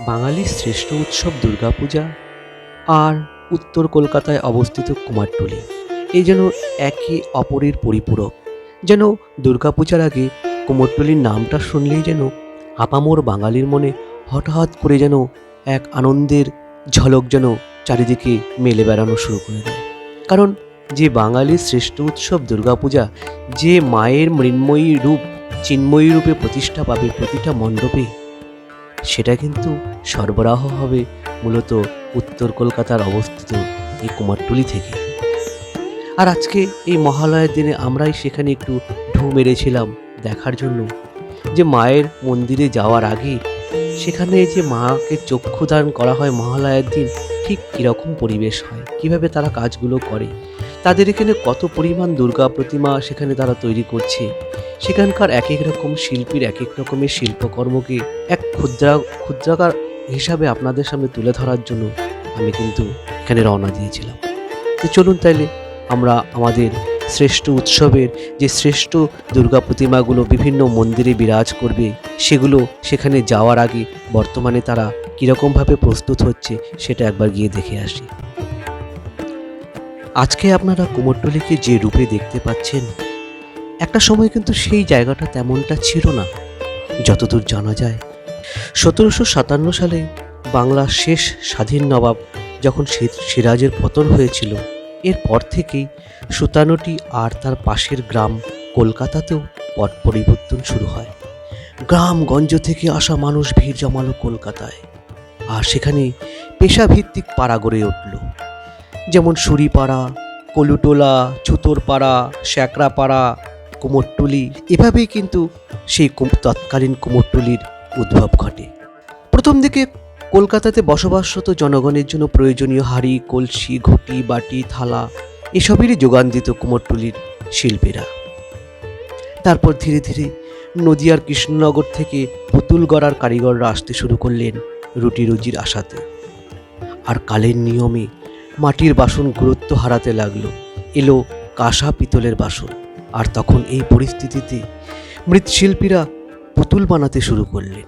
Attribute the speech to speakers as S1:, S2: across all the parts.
S1: বাঙালির শ্রেষ্ঠ উৎসব দুর্গাপূজা আর উত্তর কলকাতায় অবস্থিত কুমারটুলি। এই যেন একে অপরের পরিপূরক। যেন দুর্গাপূজার আগে কুমোরটুলির নামটা শুনলেই যেন আপামোর বাঙালির মনে হঠাৎ করে যেন এক আনন্দের ঝলক যেন চারিদিকে মেলে বেড়ানো শুরু করে দেয়। কারণ যে বাঙালির শ্রেষ্ঠ উৎসব দুর্গাপূজা, যে মায়ের মৃন্ময়ী রূপ, চিন্ময়ী রূপে প্রতিষ্ঠা পাবে প্রতিটা মণ্ডপে সেটা কিন্তু সরবরাহ হবে মূলত উত্তর কলকাতার অবস্থিত এই কুমারটুলি থেকে। আর আজকে এই মহালয়ের দিনে আমরাই সেখানে একটু ঢু মেরেছিলাম দেখার জন্য। যে মায়ের মন্দিরে যাওয়ার আগে সেখানে যে মাকে চক্ষুদান করা হয় মহালয়ের দিন, ঠিক কীরকম পরিবেশ হয়? কীভাবে তারা কাজগুলো করে? তাদের এখানে কত পরিমাণ দুর্গা প্রতিমা সেখানে তারা তৈরি করছে? সেখানকার এক এক রকম শিল্পীর এক এক রকমের শিল্পকর্মকে এক ক্ষুদ্রা ক্ষুদ্রাকার হিসাবে আপনাদের সামনে তুলে ধরার জন্য আমি কিন্তু এখানে রওনা দিয়েছিলাম। তো চলুন তাইলে, আমরা আমাদের শ্রেষ্ঠ উৎসবের যে শ্রেষ্ঠ দুর্গা প্রতিমাগুলো বিভিন্ন মন্দিরে বিরাজ করবে, সেগুলো সেখানে যাওয়ার আগে বর্তমানে তারা কীরকমভাবে প্রস্তুত হচ্ছে সেটা একবার গিয়ে দেখে আসি। আজকে আপনারা কুমোরটুলিকে যে রূপে দেখতে পাচ্ছেন একটা সময় কিন্তু সেই জায়গাটা তেমনটা ছিল না, যতদূর জানা যায়। সতেরোশো সাতান্ন সালে বাংলার শেষ স্বাধীন নবাব যখন সিরাজের পতন হয়েছিল, এরপর থেকেই সুতানুটি আর তার পাশের গ্রাম কলকাতাতেও পট পরিবর্তন শুরু হয়। গ্রামগঞ্জ থেকে আসা মানুষ ভিড় জমালো কলকাতায়, আর সেখানে পেশাভিত্তিক পাড়া গড়ে উঠল। যেমন সুরিপাড়া, কলুটোলা, ছুতোরপাড়া শ্যাকরাপাড়া কুমোরটুলি। এভাবেই কিন্তু সেই তৎকালীন কুমোরটুলির উদ্ভব ঘটে। প্রথম দিকে কলকাতাতে বসবাসরত জনগণের জন্য প্রয়োজনীয় হাড়ি, কলসি, ঘটি, বাটি, থালা, এসবেরই যোগান দিত কুমোরটুলির শিল্পীরা। তারপর ধীরে ধীরে নদিয়ার কৃষ্ণনগর থেকে পুতুল গড়ার কারিগররা আসতে শুরু করলেন রুটি রুজির আশাতে। আর কালের নিয়মে মাটির বাসন গুরুত্ব হারাতে লাগল। এলো কাঁসা পিতলের বাসন। আর তখন এই পরিস্থিতিতে মৃৎশিল্পীরা পুতুল বানাতে শুরু করলেন।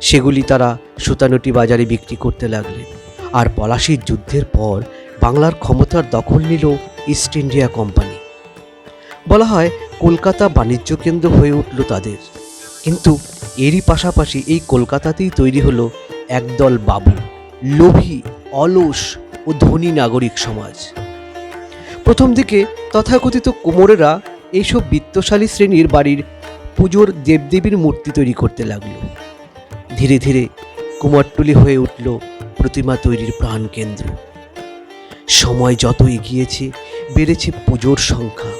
S1: সেগুলি তারা সুতানুটি বাজারে বিক্রি করতে লাগলেন। আর পলাশির যুদ্ধের পর বাংলার ক্ষমতার দখল নিল ইস্ট ইন্ডিয়া কোম্পানি। বলা হয়, কলকাতা বাণিজ্য কেন্দ্র হয়ে উঠল তাদের। কিন্তু এরই পাশাপাশি এই কলকাতাতেই তৈরি হলো একদল বাবু, লোভী, অলস ও ধনী নাগরিক সমাজ। প্রথম দিকে তথাকথিত কোমরেরা এইসব বিত্তশালী শ্রেণির বাড়ির পুজোর দেবদেবীর মূর্তি তৈরি করতে লাগল। ধীরে ধীরে কুমারটুলি হয়ে উঠল প্রতিমা তৈরির প্রাণকেন্দ্র সময় যত এগিয়েছে, বেড়েছে পুজোর সংখ্যা।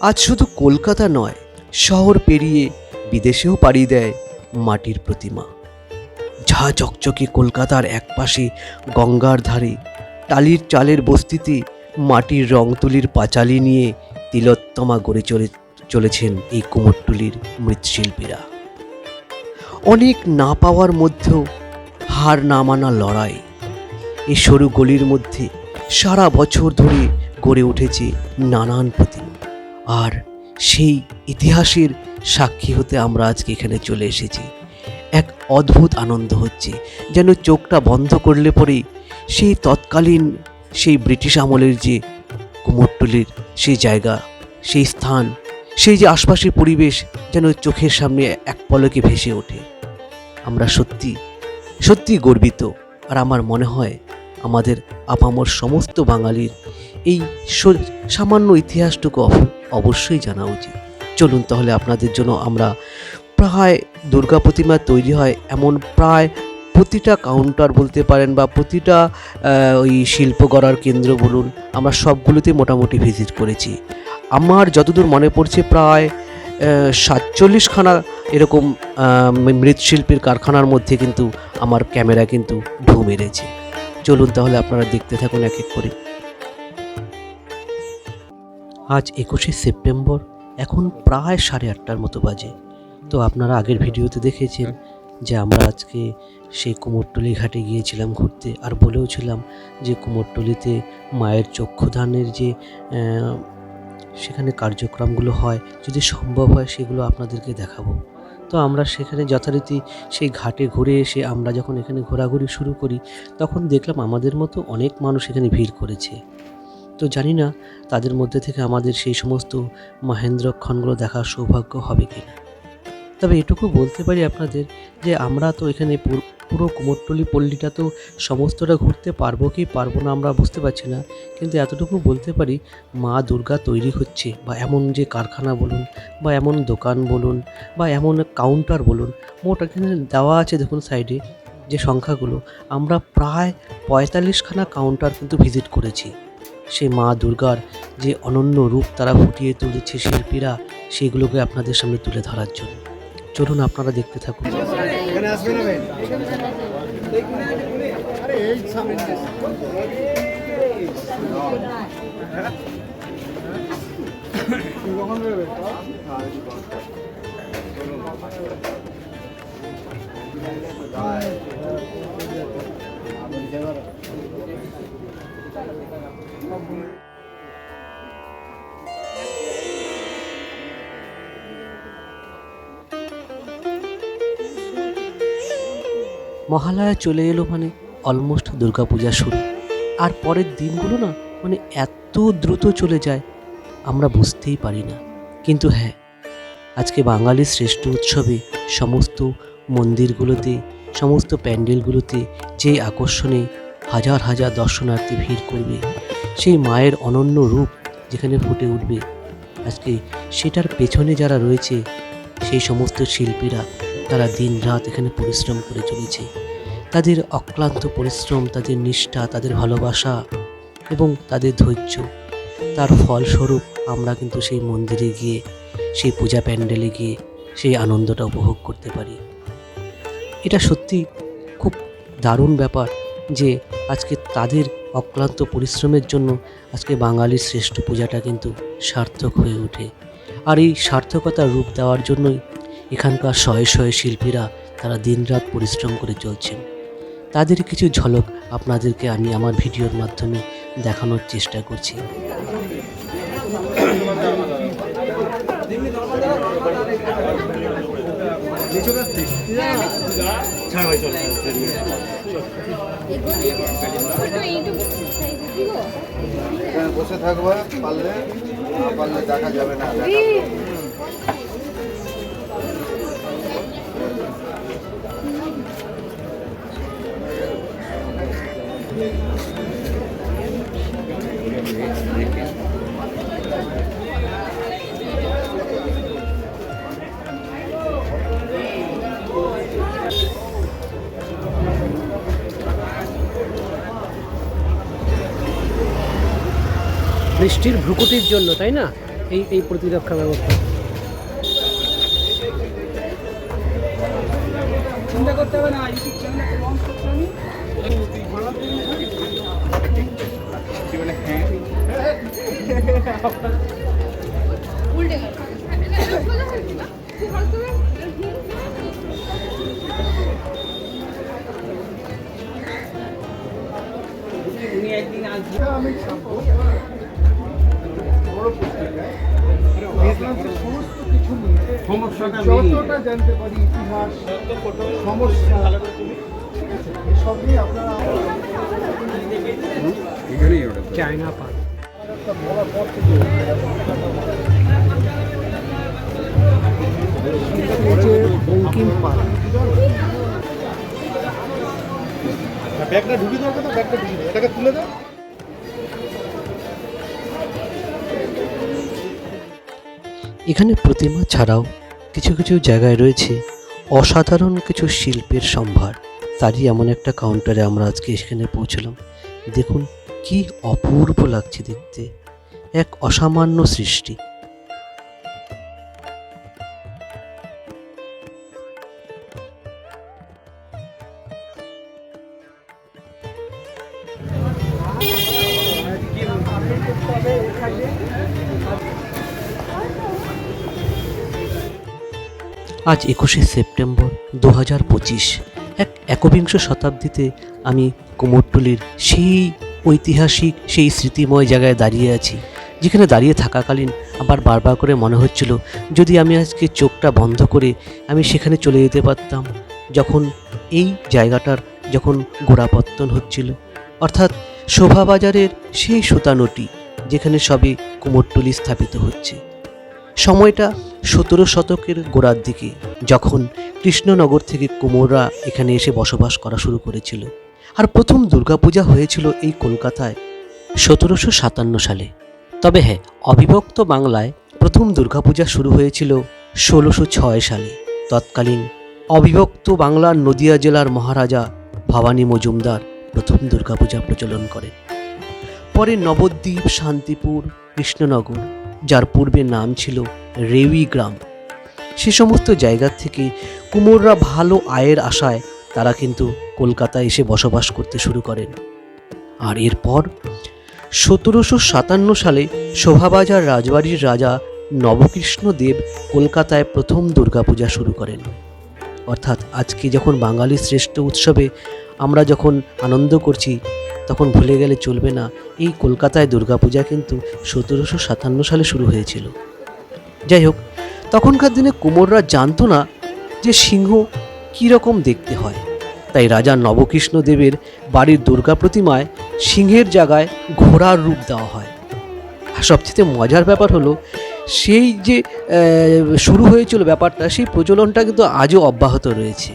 S1: আজ শুধু কলকাতা নয়, শহর পেরিয়ে বিদেশেও পাড়ি দেয় মাটির প্রতিমা। ঝা চকচকে কলকাতার একপাশে গঙ্গার ধারে টালির চালের বস্তিতে মাটির রং তুলির পাঁচালি নিয়ে তিলোত্তমা গড়ে চলে চলেছেন এই কুমোরটুলির মৃৎশিল্পীরা। অনেক না পাওয়ার মধ্যেও হার না মানা লড়াই। এই সরু গলির মধ্যে সারা বছর ধরে গড়ে উঠেছে নানান প্রতিমা। আর সেই ইতিহাসের সাক্ষী হতে আমরা আজকে এখানে চলে এসেছি। এক অদ্ভুত আনন্দ হচ্ছে, যেন চোখটা বন্ধ করলে পরেই সেই তৎকালীন সেই ব্রিটিশ আমলের যে কুমোরটুলির সেই জায়গা, সেই স্থান, সেই যে আশপাশের পরিবেশ যেন চোখের সামনে এক পলকে ভেসে ওঠে। আমরা সত্যি সত্যি গর্বিত আর আমার মনে হয় আমাদের আপামর সমস্ত বাঙালির এই সামান্য ইতিহাসটুকু অবশ্যই জানা উচিত। চলুন তাহলে আপনাদের জন্য আমরা প্রায় দুর্গা প্রতিমা তৈরি হয় এমন প্রায় প্রতিটা কাউন্টার বলতে পারেন বা প্রতিটা ওই শিল্প গড়ার কেন্দ্র বলুন, আমরা সবগুলোতে মোটামুটি ভিজিট করেছি। আমার যতদূর মনে পড়ছে প্রায় সাতচল্লিশখানা এরকম মৃৎশিল্পীর কারখানার মধ্যে কিন্তু আমার ক্যামেরা কিন্তু ঢু মেরেছে। চলুন তাহলে আপনারা দেখতে থাকুন এক এক করে। আজ একুশে সেপ্টেম্বর, এখন প্রায় সাড়ে আটটার মতো বাজে। তো আপনারা আগের ভিডিওতে দেখেছেন যে আমরা আজকে সেই কুমোরটুলি ঘাটে গিয়েছিলাম ঘুরতে আর বলেওছিলাম যে কুমোরটুলিতে মায়ের চক্ষুদানের যে সেখানে কার্যক্রমগুলো হয়, যদি সম্ভব হয় সেগুলো আপনাদেরকে দেখাবো। তো আমরা সেখানে যথারীতি সেই ঘাটে ঘুরে এসে আমরা যখন এখানে ঘোরাঘুরি শুরু করি, তখন দেখলাম আমাদের মতো অনেক মানুষ এখানে ভিড় করেছে। তো জানি না তাদের মধ্যে থেকে আমাদের সেই সমস্ত মহেন্দ্রক্ষণগুলো দেখার সৌভাগ্য হবে কিনা। তবে এটুকু বলতে পারি আপনাদের যে আমরা তো এখানে পুর- কুমোরটুলি পল্লীটা তো সমস্তটা ঘুরতে পারব কি পারব না আমরা বুঝতে পারছি না। কিন্তু এতটুকু বলতে পারি মা দুর্গা তৈরি হচ্ছে বা এমন যে কারখানা বলুন বা এমন দোকান বলুন বা এমন কাউন্টার বলুন, মোট এখানে দেওয়া আছে দেখুন সাইডে যে সংখ্যাগুলো। আমরা প্রায় পঁয়তাল্লিশখানা কাউন্টার কিন্তু ভিজিট করেছি। সেই মা দুর্গার যে অনন্য রূপ তারা ফুটিয়ে তুলেছে শিল্পীরা, সেগুলোকে আপনাদের সামনে তুলে ধরার জন্য। চলুন আপনারা দেখতে থাকুন।
S2: এখানে আসবে
S1: মহালয়া চলে এলো মানে অলমোস্ট দুর্গাপূজা শুরু। আর পরের দিনগুলো না মানে এত দ্রুত চলে যায়, আমরা বুঝতেই পারি না। কিন্তু হ্যাঁ আজকে বাঙালির শ্রেষ্ঠ উৎসবে সমস্ত মন্দিরগুলোতে, সমস্ত প্যান্ডেলগুলোতে যে আকর্ষণে হাজার হাজার দর্শনার্থী ভিড় করবে, সেই মায়ের অনন্য রূপ যেখানে ফুটে উঠবে, আজকে সেটার পেছনে যারা রয়েছে, সেই সমস্ত শিল্পীরা তারা দিন রাত এখানে পরিশ্রম করে চলেছে। তাদের অক্লান্ত পরিশ্রম, তাদের নিষ্ঠা, তাদের ভালোবাসা এবং তাদের ধৈর্য, তার ফলস্বরূপ আমরা কিন্তু সেই মন্দিরে গিয়ে, সেই পূজা প্যান্ডেলে গিয়ে সেই আনন্দটা উপভোগ করতে পারি। এটা সত্যি খুব দারুণ ব্যাপার যে আজকে তাদের অক্লান্ত পরিশ্রমের জন্য আজকে বাঙালির শ্রেষ্ঠ পূজাটা কিন্তু সার্থক হয়ে ওঠে। আর এই সার্থকতার রূপ দেওয়ার জন্যই এখানকার শয়ে শয়ে শিল্পীরা তারা দিনরাত পরিশ্রম করে চলছেন। তাদের কিছু ঝলক আপনাদেরকে আমি আমার ভিডিওর মাধ্যমে দেখানোর চেষ্টা করছি।
S2: বসে থাকবে, পারলে পারলে দেখা যাবে না
S1: বৃষ্টির ভ্রুকুটির জন্য তাই না? এই এই প্রতিরক্ষা ব্যবস্থা।
S3: চিন্তা করতে হবে না ইউটিউব চ্যানেলে লঞ্চ করছি আমি
S4: উল্টে গেল
S3: উনি একদিন
S2: আমি সমস্ত কিছু নিয়ে যতটা জানতে পারি ইতিহাস সমস্যা ঠিক আছে এসব নিয়ে আপনারা
S3: চায়না
S2: একটা বলার পর থেকে
S3: বঙ্কিম পান
S2: ব্যাগটা ঢুকিয়ে দাও তো ব্যাগটা ঢুকিয়ে দাও এটাকে তুলে দাও
S1: এখানে প্রতিমা ছাড়াও কিছু কিছু জায়গায় রয়েছে অসাধারণ কিছু শিল্পের সম্ভার। তারই এমন একটা কাউন্টারে আমরা আজকে এখানে পৌঁছলাম। দেখুন, কি অপূর্ব লাগছে দেখতে। এক অসামান্য সৃষ্টি। আজ একুশে সেপ্টেম্বর দু হাজার পঁচিশ। এক একবিংশ শতাব্দীতে আমি কুমোরটুলির সেই ঐতিহাসিক, সেই স্মৃতিময় জায়গায় দাঁড়িয়ে আছি, যেখানে দাঁড়িয়ে থাকাকালীন আবার বারবার করে মনে হচ্ছিল, যদি আমি আজকে চোখটা বন্ধ করে আমি সেখানে চলে যেতে পারতাম, যখন এই জায়গাটার যখন গোড়াপত্তন হচ্ছিল। অর্থাৎ শোভাবাজারের সেই সুতানুটি, যেখানে সবে কুমোরটুলি স্থাপিত হচ্ছে। সময়টা সতেরো শতকের গোড়ার দিকে, যখন কৃষ্ণনগর থেকে কুমোররা এখানে এসে বসবাস করা শুরু করেছিল। আর প্রথম দুর্গাপূজা হয়েছিল এই কলকাতায় সতেরোশো সাতান্ন সালে। তবে হ্যাঁ অবিভক্ত বাংলায় প্রথম দুর্গাপূজা শুরু হয়েছিল ষোলোশো ছয় সালে। তৎকালীন অবিভক্ত বাংলার নদিয়া জেলার মহারাজা ভবানী মজুমদার প্রথম দুর্গাপূজা প্রচলন করেন। পরে নবদ্বীপ, শান্তিপুর, কৃষ্ণনগর যার পূর্বে নাম ছিল রেউই গ্রাম। সে সমস্ত জায়গা থেকে কুমোররা ভালো আয়ের আশায় তারা কিন্তু কলকাতায় এসে বসবাস করতে শুরু করেন। আর এরপর সতেরোশো সাতান্ন সালে শোভাবাজার রাজবাড়ির রাজা নবকৃষ্ণ দেব কলকাতায় প্রথম দুর্গাপূজা শুরু করেন। অর্থাৎ আজকে যখন বাঙালির শ্রেষ্ঠ উৎসবে আমরা যখন আনন্দ করছি তখন ভুলে গেলে চলবে না। এই কলকাতায় দুর্গাপূজা কিন্তু সতেরোশো সাতান্ন সালে শুরু হয়েছিল। যাই হোক, তখনকার দিনে কুমোররা জানতো না যে সিংহ কীরকম দেখতে হয়। তাই রাজা নবকৃষ্ণ দেবের বাড়ির দুর্গা প্রতিমায় সিংহের জায়গায় ঘোড়ার রূপ দেওয়া হয়। আর সবচেয়ে মজার ব্যাপার হলো, সেই যে শুরু হয়েছিল ব্যাপারটা, সেই প্রচলনটা কিন্তু আজও অব্যাহত রয়েছে।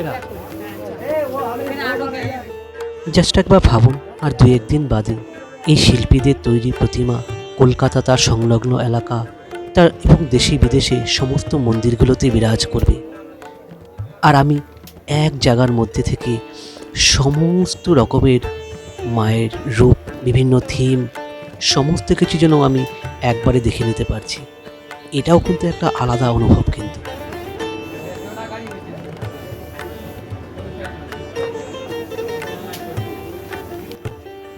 S3: সেরা।
S1: জাস্ট একবার ভাবুন, আর দু একদিন বাদে এই শিল্পীদের তৈরি প্রতিমা, কলকাতা তার সংলগ্ন এলাকা, তার এবং দেশে বিদেশে সমস্ত মন্দিরগুলোতে বিরাজ করবে। আর আমি এক জায়গার মধ্যে থেকে সমস্ত রকমের মায়ের রূপ, বিভিন্ন থিম, সমস্ত কিছু যেন আমি একবারে দেখে নিতে পারছি। এটাও কিন্তু একটা আলাদা অনুভব কিন্তু।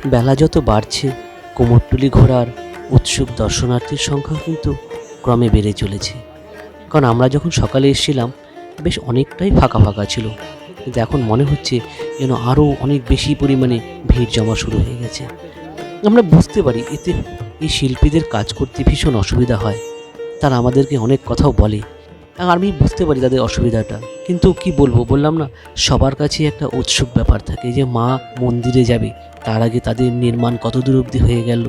S1: বেলা যত বাড়ছে, কোমরটুলি ঘোরার উৎসুক দর্শনার্থীর সংখ্যা কিন্তু ক্রমে বেড়ে চলেছে। কারণ আমরা যখন সকালে এসেছিলাম, বেশ অনেকটাই ফাঁকা ফাঁকা ছিল। কিন্তু এখন মনে হচ্ছে যেন আরও অনেক বেশি পরিমাণে ভিড় জমা শুরু হয়ে গেছে। আমরা বুঝতে পারি, এতে এই শিল্পীদের কাজ করতে ভীষণ অসুবিধা হয়। তারা আমাদেরকে অনেক কথাও বলে। আমি বুঝতে পারি তাদের অসুবিধাটা। কিন্তু কি বলব, বললাম না, সবার কাছে একটা উৎসুক ব্যাপার থাকে যে মা মন্দিরে যাবে, তার আগে তাদের নির্মাণ কত দূর অবধি হয়ে গেল।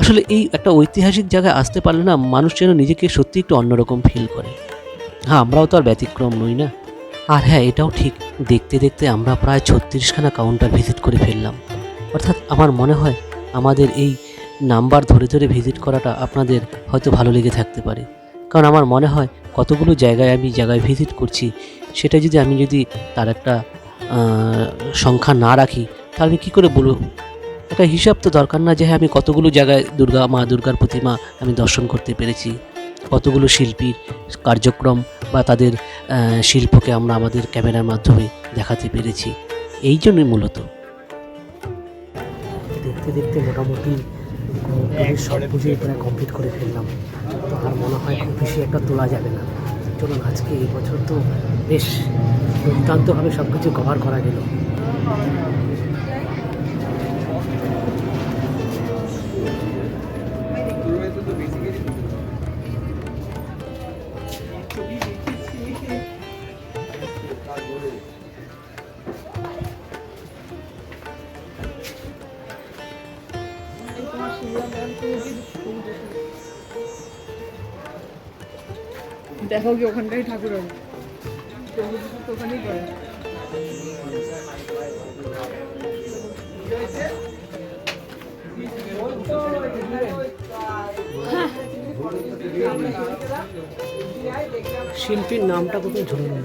S1: আসলে এই একটা ঐতিহাসিক জায়গায় আসতে পারলে না, মানুষ যেন নিজেকে সত্যি একটু অন্যরকম ফিল করে। হ্যাঁ আমরাও তো আর ব্যতিক্রম নই না? আর হ্যাঁ এটাও ঠিক, দেখতে দেখতে আমরা প্রায় ছত্রিশখানা কাউন্টার ভিজিট করে ফেললাম। অর্থাৎ আমার মনে হয়, আমাদের এই নাম্বার ধরে ধরে ভিজিট করাটা আপনাদের হয়তো ভালো লেগে থাকতে পারে। কারণ আমার মনে হয় কতগুলো জায়গায় আমি জায়গায় ভিজিট করছি, সেটা যদি আমি যদি তার একটা সংখ্যা না রাখি, তাহলে আমি কী করে বলব? একটা হিসাব তো দরকার না যে হ্যাঁ আমি কতগুলো জায়গায় দুর্গা মা, দুর্গার প্রতিমা আমি দর্শন করতে পেরেছি। কতগুলো শিল্পীর কার্যক্রম বা তাদের শিল্পকে আমরা আমাদের ক্যামেরার মাধ্যমে দেখাতে পেরেছি। এই জন্যই মূলত।
S3: দেখতে দেখতে মোটামুটি কোমরটুলির সব পুজোই প্রায় কমপ্লিট করে ফেললাম। তো আর মনে হয় খুব বেশি একটা তোলা যাবে না। চলুন, আজকে এই বছর তো বেশ দুর্দান্তভাবে সব কিছু কভার করা গেল।
S4: দেখো কি ওখানটাই ঠাকুর হবে ওখানেই করে
S3: শিল্পীর নামটা কোথায় ঝুলে নেই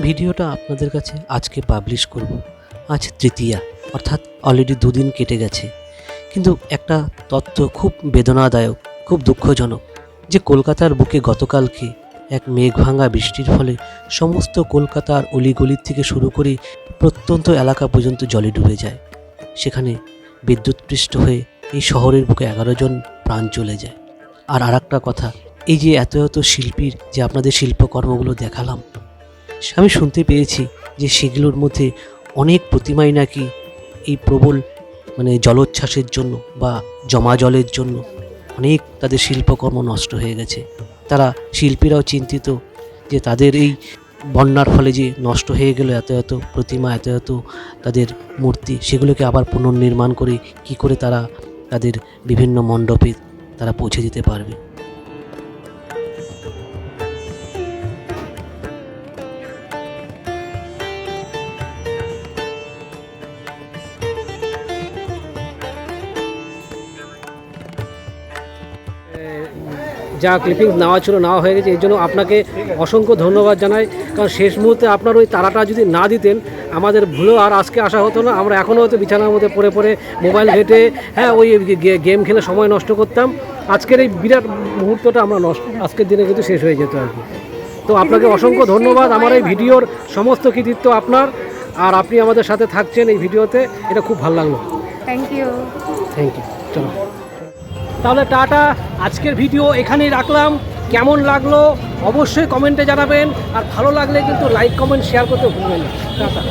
S1: ভিডিওটা আপনাদের কাছে আজকে পাবলিশ করব। আজ তৃতীয়া, অর্থাৎ অলরেডি দুদিন কেটে গেছে। কিন্তু একটা তথ্য খুব বেদনাদায়ক, খুব দুঃখজনক, যে কলকাতার বুকে গতকালকে এক মেঘ ভাঙা বৃষ্টির ফলে সমস্ত কলকাতার অলিগলির থেকে শুরু করে প্রত্যন্ত এলাকা পর্যন্ত জলে ডুবে যায়। সেখানে বিদ্যুৎপৃষ্ট হয়ে এই শহরের বুকে এগারো জন প্রাণ চলে যায়। আর আরেকটা কথা এই যে এত এত শিল্পীর যে আপনাদের শিল্পকর্মগুলো দেখালাম, আমি শুনতে পেয়েছি যে সেগুলোর মধ্যে অনেক প্রতিমাই নাকি এই প্রবল মানে জলোচ্ছ্বাসের জন্য বা জমা জলের জন্য অনেক তাদের শিল্পকর্ম নষ্ট হয়ে গেছে। তারা শিল্পীরাও চিন্তিত যে তাদের এই বন্যার ফলে যে নষ্ট হয়ে গেল এত এত প্রতিমা, এত এত তাদের মূর্তি, সেগুলোকে আবার পুনর্নির্মাণ করে কি করে তারা তাদের বিভিন্ন মণ্ডপে তারা পৌঁছে দিতে পারবে।
S3: যা ক্লিপিংস নেওয়া ছিল নেওয়া হয়ে গেছে। এর জন্য আপনাকে অসংখ্য ধন্যবাদ জানাই। কারণ শেষ মুহূর্তে আপনার ওই তারাটা যদি না দিতেন আমাদের ভুলেও আর আজকে আসা হতো না। আমরা এখনও হয়তো বিছানার মধ্যে পড়ে পড়ে মোবাইল ঘেটে হ্যাঁ ওই গেম খেলে সময় নষ্ট করতাম। আজকের এই বিরাট মুহূর্তটা আমরা নষ্ট আজকের দিনে কিন্তু শেষ হয়ে যেত আর কি। তো আপনাকে অসংখ্য ধন্যবাদ। আমার এই ভিডিওর সমস্ত কৃতিত্ব আপনার। আর আপনি আমাদের সাথে থাকছেন এই ভিডিওতে। এটা খুব ভালো লাগল।
S4: থ্যাংক ইউ
S3: থ্যাংক ইউ চলো। তাহলে টাটা, আজকের ভিডিও এখানেই রাখলাম। কেমন লাগল অবশ্যই কমেন্টে জানাবেন, আর ভালো লাগলে কিন্তু লাইক কমেন্ট শেয়ার করতে ভুলবেন না। টাটা।